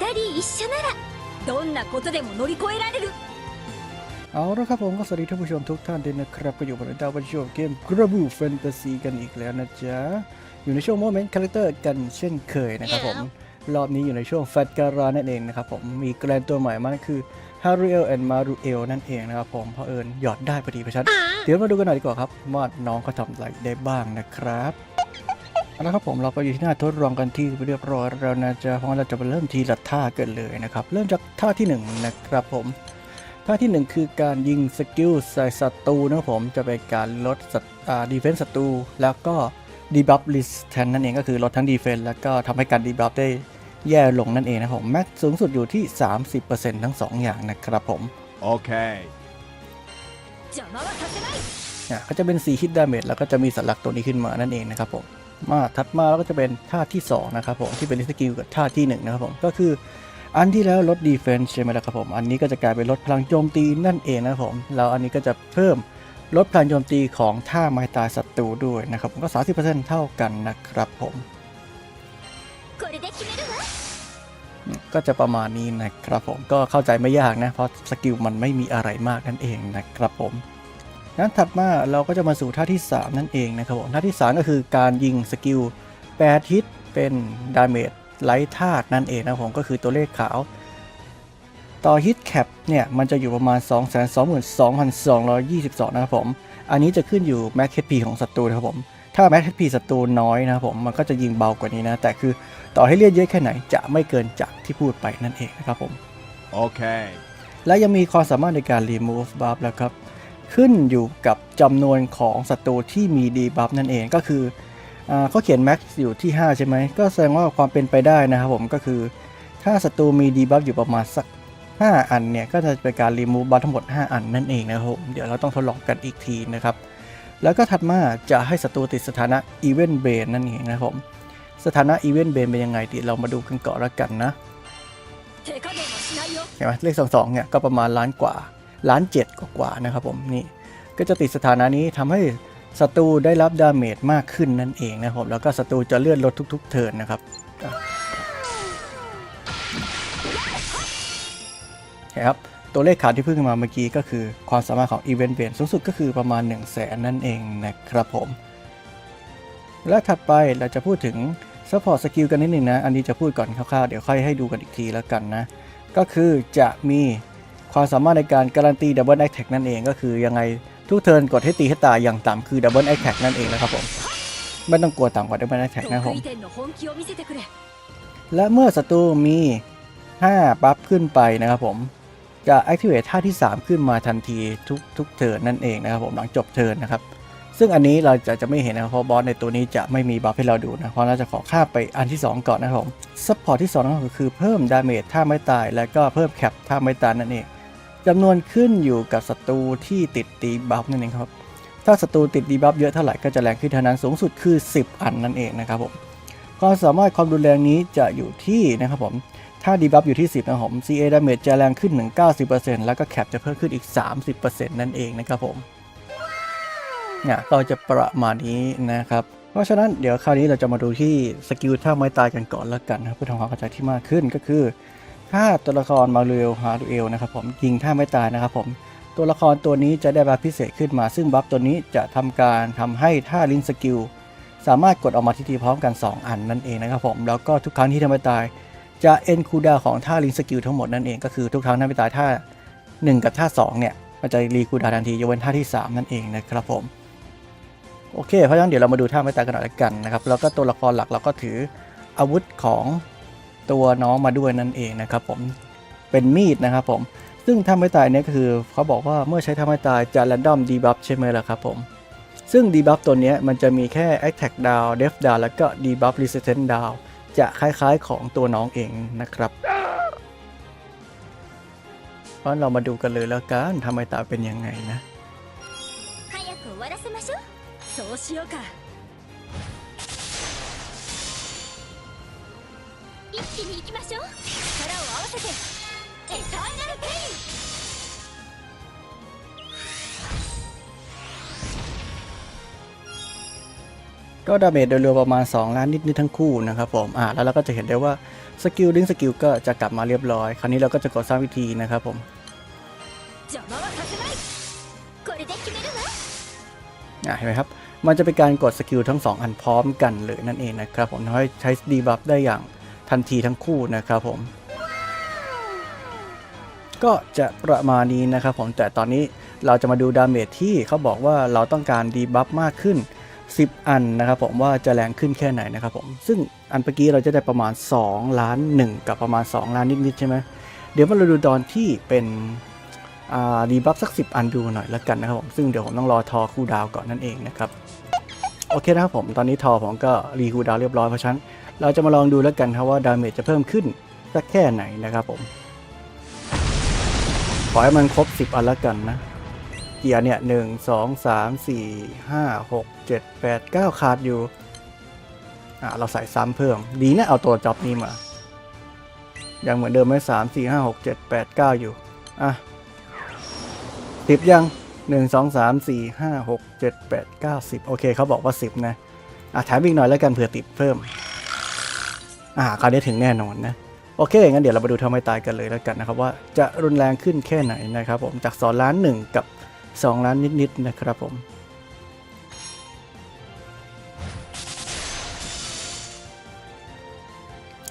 人一緒ならどんなことでも乗り越えられる เอาละครับผมก็สวัสดีท่านผู้ชมทุกท่านด้วยนะครับก็อยู่บนดาววันช่วงเกมกระบูแฟนตาซีกันอีกแล้วนะจ๊ะ อยู่ในช่วงโมเมนต์คาแรคเตอร์กันเช่นเคยนะครับผม รอบนี้อยู่ในช่วงแฟตการานั่นเองนะครับผมมีแกรนตัวใหม่มานั่นคือฮาริเอลแอนด์มารูเอลนั่นเองนะครับผมเพราะเอิญหยอดได้พอดีประชันเดี๋ยวมาดูกันหน่อยดีกว่าครับว่าน้องเขาทำอะไรได้บ้างนะครับ แล้วครับผมเราก็อยู่ที่หน้าทดลองกันที่เรียบร้อยเราวนะจะเพราะเราจะไปเริ่มทีละท่ากันเลยนะครับ เริ่มจากท่าที่1นนะครับผม ท่าที่ 1 คือการยิงสกิลใส่ศัตรูนะผมจะเป็นการลดดีเฟนส์ศัตรูแล้วก็ดีบัฟลิสแทนนั่นเองก็คือลดทั้งดีเฟนส์แล้วก็ทำให้การดีบัฟได้แย่ลงนั่นเองนะผมแม็กสูงสุดอยู่ที่ 30%ทั้ง 2 อย่างนะครับผมโอเคก็จะเป็น4ฮิตดาเมจแล้วก็จะมีสัญลักษณ์ตัวนี้ขึ้นมานั่นเองนะครับผม มาถัดมาแล้วก็จะเป็นท่าที่ 2 นะครับผม ที่เป็นสกิลกับท่าที่ 1 นะครับผม ก็คืออันที่แล้วลดดีเฟนซ์ใช่ไหมละครับผม อันนี้ก็จะกลายเป็นลดพลังโจมตีนั่นเองนะครับผมแล้วอันนี้ก็จะเพิ่มลดพลังโจมตีของท่าไม้ตายศัตรูด้วยนะครับผมก็ 30%เท่ากันนะครับผมก็จะประมาณนี้นะครับผมก็เข้าใจไม่ยากนะ เพราะสกิลมันไม่มีอะไรมากนั่นเองนะครับผม งั้นถัดมาเราก็จะมาสู่ท่าที่ 3 นั่นเองนะครับผมท่าที่ 3 ก็คือการยิงสกิล8ฮิตเป็นดาเมจไลท์ธาตุนั่นเองนะครับผมก็คือตัวเลขขาว ต่อฮิตแคปเนี่ยมันจะอยู่ประมาณ 222,222นะครับผม อันนี้จะขึ้นอยู่แม็ก HP ของศัตรูนะครับผม ถ้าแม็ก HP ศัตรูน้อยนะครับผมมันก็จะยิงเบากว่านี้นะ แต่คือต่อให้เลือดเยอะแค่ไหนจะไม่เกินจากที่พูดไปนั่นเองนะครับผม Okay. และยังมีความสามารถในการ remove buff แล้วครับ ขึ้นอยู่กับจำนวนของศัตรูที่มีดีบัฟนั่นเองก็คือเขาเขียนแม็กซ์อยู่ที่ 5 ใช่ไหม ก็แสดงว่าความเป็นไปได้นะครับผมก็คือ ถ้าศัตรูมีดีบัฟอยู่ประมาณสัก 5 อันเนี่ย ก็จะเป็นการรีมูฟบัฟทั้งหมด 5 อันนั่นเองนะครับผมเดี๋ยวเราต้องทดลองกันอีกทีนะครับ แล้วก็ถัดมาจะให้ศัตรูติดสถานะอีเวนต์เบนนั่นเองนะครับสถานะอีเวนต์เบนเป็นยังไงดีเรามาดูกันก่อนละกันนะเห็นไหมเลขสองสองเนี่ยก็ประมาณล้านกว่า ล้านเจ็ดกว่าๆนะครับผมนี่ก็จะติดสถานะนี้ทำให้ศัตรูได้รับดาเมจมากขึ้นนั่นเองนะครับผมแล้วก็ศัตรูจะเลื่อนลดทุก ๆ เทิร์นนะครับอ่ครับตัวเลขขาวที่เพิ่งมาเมื่อกี้ก็คือความสามารถของ Event b a n สูงสุดก็คือประมาณ 1 0 0 0 0แสนนั่นเองนะครับผม และถัดไปเราจะพูดถึง Support Skill กันนิดหนึ่งนะ อันนี้จะพูดก่อนคร่าวๆ เดี๋ยวค่อยให้ดูกันอีกทีแล้วกันนะ ก็คือจะมี ความสามารถในการการันตีดับเบิลแอคแท็กนั่นเองก็คือยังไงทุกเทิร์นกดให้ตีให้ตายอย่างต่ำคือดับเบิลแอคแท็กนั่นเองนะครับผมไม่ต้องกลัวต่ำกว่าดับเบิลแอคแท็กนะครับผมและเมื่อศัตรูมี 5 ปั๊บขึ้นไปนะครับผมจะ activate ท่าที่ 3 ขึ้นมาทันทีทุกทุกเทิร์นนั่นเองนะครับผมหลังจบเทิร์นนะครับซึ่งอันนี้เราจะจะไม่เห็นนะเพราะบอสในตัวนี้จะไม่มีบัฟให้เราดูนะเพราะเราจะขอข้าไปอันที่ 2 ก่อนนะครับผมซัพพอร์ตที่2ก็คือเพิ่มดาเมจถ้าไม่ตาย และก็เพิ่มแคปถ้าไม่ตายนั่นเอง จำนวนขึ้นอยู่กับศัตรูที่ติดตีบัฟนั่นเองครับ ถ้าศัตรูติดดีบัฟเยอะเท่าไหร่ก็จะแรงขึ้นเท่านั้นสูงสุดคือ 10 อันนั่นเองนะครับผมความสามารถความรุนแรงนี้จะอยู่ที่นะครับผม ถ้าดีบัฟอยู่ที่ 10นะผม CA damage จะแรงขึ้นถึง90%แล้วก็แคปจะเพิ่มขึ้นอีก 30%นั่นเองนะครับผมเนี่ยก็จะประมาณนี้นะครับ เพราะฉะนั้นเดี๋ยวคราวนี้เราจะมาดูที่สกิลท่าไม้ตายกันก่อนแล้วกันนะเพื่อทำความเข้าใจที่มากขึ้นก็คือ ถ้าตัวละครมาเรลฮาร์ดเอลนะครับผมยิงท่าไม้ตายนะครับผมตัวละครตัวนี้จะได้บัฟพิเศษขึ้นมา ซึ่งบัฟตัวนี้จะทำการทำให้ท่าลิงสกิลสามารถกดออกมาทีทีพร้อมกัน 2 อันนั่นเองนะครับผมแล้วก็ทุกครั้งที่ทำไม้ตายจะเอ็นคูดาของท่าลิงสกิลทั้งหมดนั่นเองก็คือทุกครั้งที่ไม้ตายท่า 1 กับท่า 2 เนี่ยมันจะรีคูดาทันทียกเว้นท่าที่ 3 นั่นเองนะครับผมโอเคเพราะฉะนั้นเดี๋ยวเรามาดูท่าไม้ตายกันหน่อยกันนะครับแล้วก็ตัวละครหลักเราก็ถืออาวุธของ ตัวน้องมาด้วยนั่นเองนะครับผมเป็นมีดนะครับผมซึ่งท่าไม้ตายเนี่ยคือเขาบอกว่าเมื่อใช้ท่าไม้ตายจะ random debuff ใช่ไหมล่ะครับผมซึ่ง debuff ตัวนี้มันจะมีแค่ attack down def down แล้วก็ debuff resistance down จะคล้ายๆของตัวน้องเองนะครับเพราะเรามาดูกันเลยแล้วกันทำไมตายเป็นยังไงนะ 一気に行きましょう力を合わせてエターナルペイン ก็ดาเมจโดยรวมประมาณ 2 ล้านนิดๆทั้งคู่นะครับผม อ่า แล้วเราก็จะเห็นได้ว่า สกิลลิงสกิลก็จะกลับมาเรียบร้อย คราวนี้เราก็จะกดสร้างวิธีนะครับผม 邪魔はさせないこれで決めるわ อ่ะเห็นไหมครับ มันจะเป็นการกดสกิลทั้ง 2 อันพร้อมกันเลยนั่นเองนะครับผมทำให้ใช้ดีบัฟได้อย่าง ทันทีทั้งคู่นะครับผมก็จะประมาณนี้นะครับผมแต่ตอนนี้เราจะมาดูดาเมจที่เขาบอกว่าเราต้องการดีบัฟมากขึ้น 10 อันนะครับผมว่าจะแรงขึ้นแค่ไหนนะครับผมซึ่งอันเมื่อกี้เราจะได้ประมาณ 2 ล้าน 1 กับประมาณ 2 ล้านนิดๆใช่ไหมเดี๋ยวมาเราดูตอนที่เป็นดีบัฟสัก 10 อันดูหน่อยแล้วกันนะครับผมซึ่งเดี๋ยวผมต้องรอทอคูดาวก่อนนั่นเองนะครับโอเคนะครับผมตอนนี้ทอผมก็รีคูดาวเรียบร้อยเพราะฉะนั้น เราจะมาลองดูแล้วกันครับว่าดาเมจจะเพิ่มขึ้นสักแค่ไหนนะครับผม ขอให้มันครบ 10 อันแล้วกันนะ เกียร์เนี่ยหนึ่งสองสามสี่ห้าหกเจ็ดแปดเก้าขาดอยู่ อะเราใส่ซ้ำเพิ่ม ดีนะเอาตัวจ็อบนี้มา ยังเหมือนเดิมไหมสามสี่ห้าหกเจ็ดแปดเก้าอยู่ อะสิบยังหนึ่งสองสามสี่ห้าหกเจ็ดแปดเก้าสิบโอเคเขาบอกว่าสิบนะ อะแถมอีกหน่อยแล้วกันเผื่อติดเพิ่ม อ่าคราวนี้ถึงแน่นอนนะโอเค งั้นเดี๋ยวเรามาดูทำไมตายกันเลยแล้วกันนะครับว่าจะรุนแรงขึ้นแค่ไหนนะครับผมจาก2ล้าน1กับ 2 ล้านนิดๆนะครับผม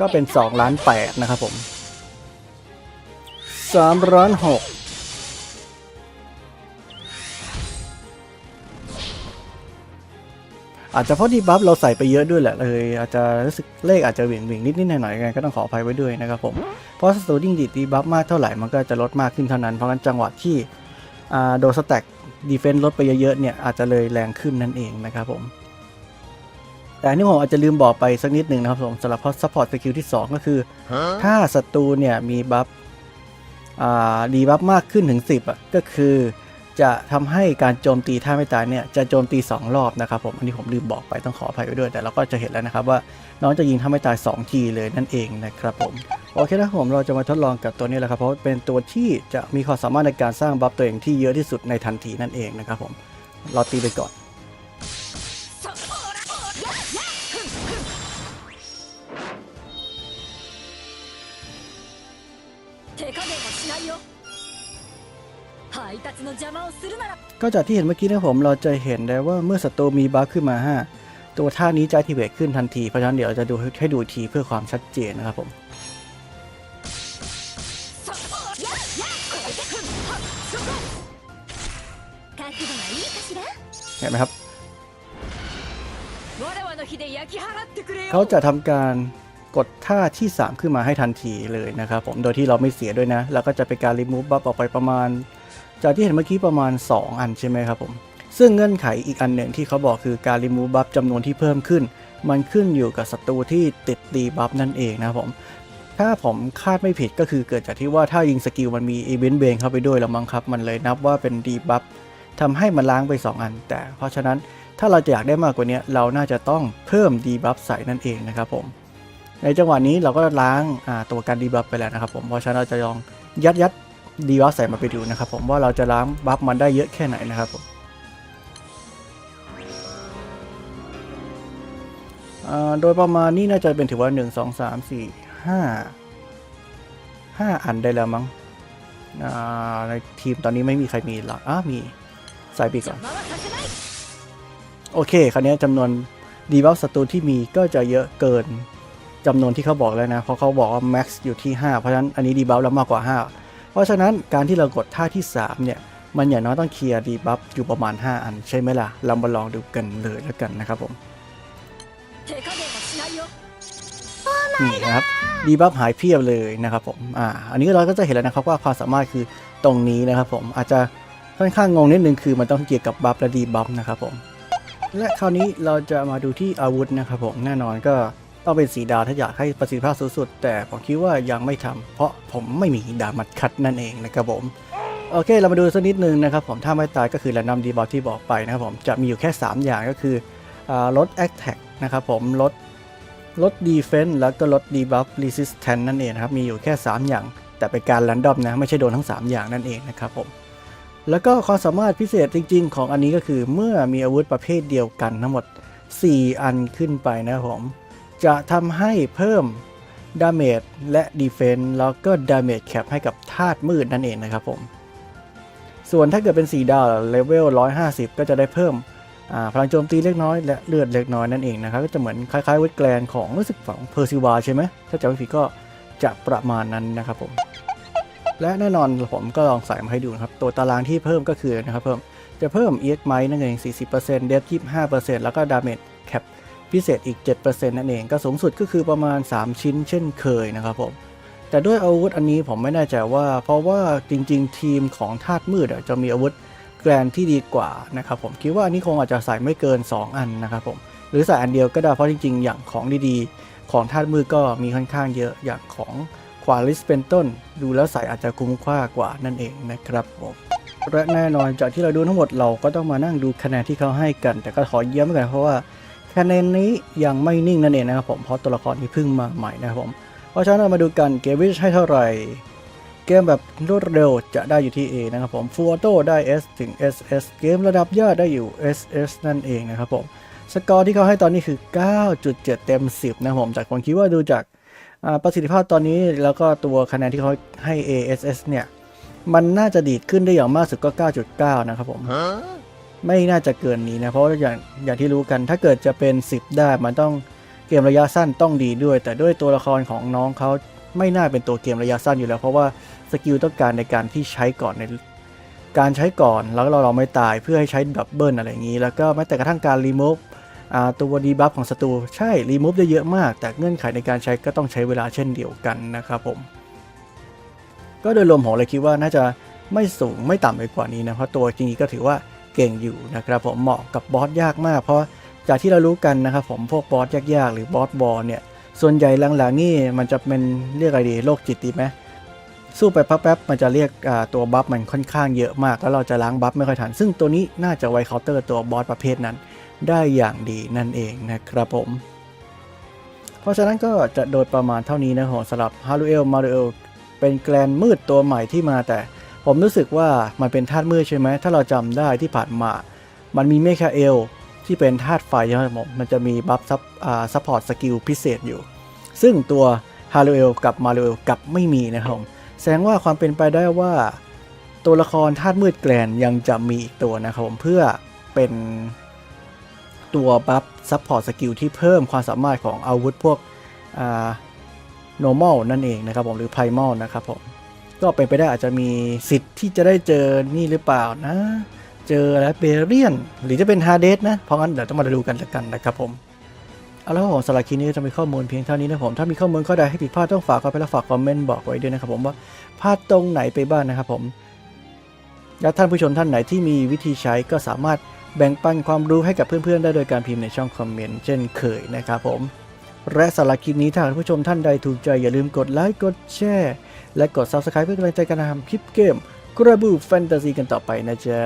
ก็เป็น2ล้าน8นะครับผม3ล้าน6 อาจจะเพราะดีบัฟเราใส่ไปเยอะด้วยแหละเลยอาจจะรู้สึกเลขอาจจะเหวี่ยงเวี่ยงนิดนิดๆหน่อยๆยังไงก็ต้องขออภัยไว้ด้วยนะครับผมเพราะสตูดิ้งดีดีบัฟมากเท่าไหร่มันก็จะลดมากขึ้นเท่านั้นเพราะงั้นจังหวะที่อ่าโดนสแต็กดีเฟนต์ลดไปเยอะๆเนี่ยอาจจะเลยแรงขึ้นนั่นเองนะครับผมแต่อันนี่ผมอาจจะลืมบอกไปสักนิดหนึ่งนะครับผมสำหรับซัพพอร์ตสกิลที่ 2 ก็คือ Huh? ถ้าศัตรูเนี่ยมีบัฟอ่าดีบัฟมากขึ้นถึง 10อะก็คือ จะทำให้การโจมตีท่าไม่ตายเนี่ยจะโจมตี 2 รอบนะครับผมอันนี้ผมลืมบอกไปต้องขออภัยไว้ด้วย แต่เราก็จะเห็นแล้วนะครับว่าน้องจะยิงท่าไม่ตาย 2 ทีเลยนั่นเองนะครับผมโอเคนะครับผมเราจะมาทดลองกับตัวนี้แหละครับเพราะเป็นตัวที่จะมีความสามารถในการสร้างบัฟตัวเองที่เยอะที่สุดในทันทีนั่นเองนะครับผมเราตีไปก่อน ก็จากที่เห็นเมื่อกี้นะผมเราจะเห็นได้ว่าเมื่อศัตรูมีบัฟขึ้นมา5ตัวท่านี้จะทีเวทขึ้นทันที เพราะฉะนั้นเดี๋ยวจะดูให้ดูทีเพื่อความชัดเจนนะครับผมเห็นไหมครับ เขาจะทำการกดท่าที่ 3 ขึ้นมาให้ทันทีเลยนะครับผม โดยที่เราไม่เสียด้วยนะ แล้วก็จะเป็นการรีมูฟบัฟออกไปประมาณ จากที่เห็นเมื่อกี้ประมาณ 2 อันใช่ไหมครับผม ซึ่งเงื่อนไขอีกอันหนึ่งที่เขาบอกคือการรีมูฟบัฟจำนวนที่เพิ่มขึ้น มันขึ้นอยู่กับศัตรูที่ติดดีบัฟนั่นเองนะครับผมถ้าผมคาดไม่ผิดก็คือเกิดจากที่ว่าถ้ายิงสกิลมันมีอีเวนต์เบงเข้าไปด้วยแล้วมั้งครับ มันเลยนับว่าเป็นดีบัฟทำให้มันล้างไป 2 อัน แต่เพราะฉะนั้นถ้าเราจะอยากได้มากกว่านี้เราน่าจะต้องเพิ่มดีบัฟใส่นั่นเองนะครับผม ในจังหวะนี้เราก็ล้างตัวการดีบัฟไปแล้วนะครับผมเพราะฉะนั้นเราจะลองยัดยัด ดีวัฟใส่มาไปดูนะครับผมว่าเราจะล้างบัฟมันได้เยอะแค่ไหนนะครับผมโดยประมาณนี้น่าจะเป็นถือว่า 1 2 3 4 5 5 อันได้แล้วมั้งในทีมตอนนี้ไม่มีใครมีหรอกอะมีสายปีก่อนโอเค คราวนี้จำนวนดีวัฟศัตรูที่มีก็จะเยอะเกินจำนวนที่เขาบอกแล้วนะ เพราะเขาบอกว่าแม็กซ์อยู่ที่ 5 เพราะฉะนั้นอันนี้ดีบัฟแล้วมากกว่า 5 พราะฉะนั้นการที่เรากดท่าที่ 3 เนี่ย มันอย่างน้อยต้องเคลียร์ดีบัฟอยู่ประมาณ 5 อันใช่ไหมล่ะ เรามาลองดูกันเลยแล้วกันนะครับผมนี่ครับดีบัฟหายเพียบเลยนะครับผมอ่าอันนี้เราก็จะเห็นแล้วนะครับว่าความสามารถคือตรงนี้นะครับผมอาจจะค่อนข้างงงนิดนึงคือมันต้องเกี่ยวกับบัฟและดีบัฟนะครับผมและคราวนี้เราจะมาดูที่อาวุธนะครับผมแน่นอนก็ ต้องเป็นสีดาวถ้าอยากให้ประสิทธิภาพสูงสุด แต่ผมคิดว่ายังไม่ทำเพราะผมไม่มีดามัดคัดนั่นเองนะครับผมโอเค เรามาดูสักนิดนึงนะครับผมถ้าไม่ตายก็คือแรนดอมดีบัฟที่บอกไปนะครับผมจะมีอยู่แค่ 3 อย่างก็คือลด Attack นะครับผมลดลด Defense แล้วก็ลด Debuff Resistance นั่นเองนะครับมีอยู่แค่ 3 อย่าง แต่เป็นการ r รนดอมนะไม่ใช่โดนทั้ง 3 อย่างนั่นเองนะครับผมแล้วก็ความสามารถพิเศษจริง ๆ ของอันนี้ก็คือเมื่อมีอาวุธประเภทเดียวกันทั้งหมด 4 อันขึ้นไปนะครับผม จะทำให้เพิ่มดาเมจและดีเฟน s ์แล้วก็ดาเมจแคปให้กับธาตุมืดนั่นเองนะครับผม ส่วนถ้าเกิดเป็น 4 ดาวเลเวล 150 ก็จะได้เพิ่มพลังโจมตีเล็กน้อยและเลือดเล็กน้อยนั่นเองนะครับ ก็จะเหมือนคล้ายๆเวทแกลนของรู้สึกของเพอร์ซิวาใช่ไหม ถ้าจำไม่ผิดก็จะประมาณนั้นนะครับผม และแน่นอนผมก็ลองใส่มาให้ดูนะครับ ตัวตารางที่เพิ่มก็คือนะครับเพิ่มจะเพิ่ม EX ไมนั่นเอง40% d e a t 25%แล้วก็ Damage Cap พิเศษอีก 7%นั่นเองก็สูงสุดก็คือประมาณ 3 ชิ้นเช่นเคยนะครับผมแต่ด้วยอาวุธอันนี้ผมไม่แน่ใจว่า เพราะว่าจริง ๆ ทีมของธาตุมืดจะมีอาวุธแกรนที่ดีกว่านะครับผมคิดว่าอันนี้คงอาจจะใส่ไม่เกิน 2 อันนะครับผมหรือใส่อันเดียวก็ได้เพราะจริง ๆ อย่างของดีๆ ของธาตุมืดก็มีค่อนข้างเยอะอย่างของควาลิสเป็นต้น ดูแล้วใส่อาจจะคุ้มค่ากว่านั่นเองนะครับผมและแน่นอนจากที่เราดูทั้งหมดเราก็ต้องมานั่งดูคะแนนที่เขาให้กัน แต่ก็ขอเย้ำไว้ก่อนเพราะว่า คะแนนนี้ยังไม่นิ่งนั่นเองนะครับผมเพราะตัวละครที่เพิ่งมาใหม่นะครับผมเพราะฉะนั้นเรามาดูกันเกมวิชให้เท่าไหร่ เกมแบบรวดเร็วจะได้อยู่ที่ A นะครับผมฟูออโต้ได้ S ถึง SS เกมระดับยอดได้อยู่ SS นั่นเองนะครับผมสกอร์ที่เขาให้ตอนนี้คือ 9.7 เต็ม 10 นะครับผมจากผมคิดว่าดูจากประสิทธิภาพตอนนี้แล้วก็ตัวคะแนนที่เขาให้ ASS เนี่ย มันน่าจะดีดขึ้นได้อย่างมากสุดก็ 9.9 นะครับผม ไม่น่าจะเกินนี้นะ เพราะอย่างอย่างที่รู้กันถ้าเกิดจะเป็น 10 ได้มันต้องเกมระยะสั้นต้องดีด้วย แต่ด้วยตัวละครของน้องเขาไม่น่าเป็นตัวเกมระยะสั้นอยู่แล้ว เพราะว่าสกิลต้องการในการที่ใช้ก่อนในการใช้ก่อนแล้วเราเราไม่ตายเพื่อให้ใช้ดับเบิลอะไรอย่างนี้ แล้วก็แม้แต่กระทั่งการรีมูฟตัวดีบัฟของศัตรูใช่รีมูฟได้เยอะมาก แต่เงื่อนไขในการใช้ก็ต้องใช้เวลาเช่นเดียวกันนะครับผม ก็โดยรวมผมเลยคิดว่าน่าจะไม่สูงไม่ต่ำไปกว่านี้นะเพราะตัวจริงๆก็ถือว่า เก่งอยู่นะครับผมเหมาะกับบอสยากมาก เพราะจากที่เรารู้กันนะครับผมพวกบอสยากๆ หรือบอสบอลเนี่ยส่วนใหญ่หลังๆนี่มันจะเป็นเรียกอะไรดีโรคจิตดีไหมสู้ไปแป๊บๆมันจะเรียกตัวบัฟมันค่อนข้างเยอะมาก แล้วเราจะล้างบัฟไม่ค่อยทัน ซึ่งตัวนี้น่าจะไวเคาน์เตอร์ตัวบอสประเภทนั้น ได้อย่างดีนั่นเองนะครับผม เพราะฉะนั้นก็จะโดยประมาณเท่านี้นะผมสำหรับฮารูเอลมารูเอลเป็นแกลนมืดตัวใหม่ที่มาแต่ ผมรู้สึกว่ามันเป็นธาตุมืดใช่ไหม ถ้าเราจำได้ที่ผ่านมา มันมีเมคาเอลที่เป็นธาตุไฟใช่ไหมผมมันจะมีบัฟซับอ่าซัพพอร์ตสกิลพิเศษอยู่ ซึ่งตัวฮารูเอลกับมารูเอลกับไม่มีนะครับผมแสดงว่าความเป็นไปได้ว่า ตัวละครธาตุมืดแกลนยังจะมีอีกตัวนะครับผมเพื่อเป็นตัวบัฟซัพพอร์ตสกิลที่เพิ่มความสามารถของอาวุธพวกอ่า normal นั่นเองนะครับผมหรือ primal นะครับผม ก็เป็นไปได้อาจจะมีสิทธิ์ที่จะได้เจอนี่หรือเปล่านะ เจอแล้วเบเรียน หรือจะเป็นฮาเดสนะ เพราะงั้นเดี๋ยวต้องมาดูกันละกันนะครับผม เอาละครับผมสำหรับคลิปนี้จะมีข้อมูลเพียงเท่านี้นะผม ถ้ามีข้อมูลข้อใดให้ผิดพลาดต้องฝากเข้าไปแล้วฝากคอมเมนต์บอกไว้ด้วยนะครับผมว่าพลาดตรงไหนไปบ้างนะครับผม และท่านผู้ชมท่านไหนที่มีวิธีใช้ก็สามารถแบ่งปันความรู้ให้กับเพื่อนๆ ได้โดยการพิมพ์ในช่องคอมเมนต์เช่นเคยนะครับผม และสำหรับคลิปนี้ถ้าท่านผู้ชมท่านใดถูกใจอย่าลืมกดไลค์กดแชร์ และกด Subscribe เพื่อเป็นกำลังใจการทำคลิปเกมกระบูแฟนตาซีกันต่อไปนะจ๊ะ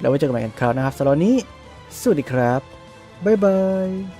แล้วไว้เจอกันใหม่กันคราวนะครับสำหรับวันนี้ สวัสดีครับ บ๊ายบาย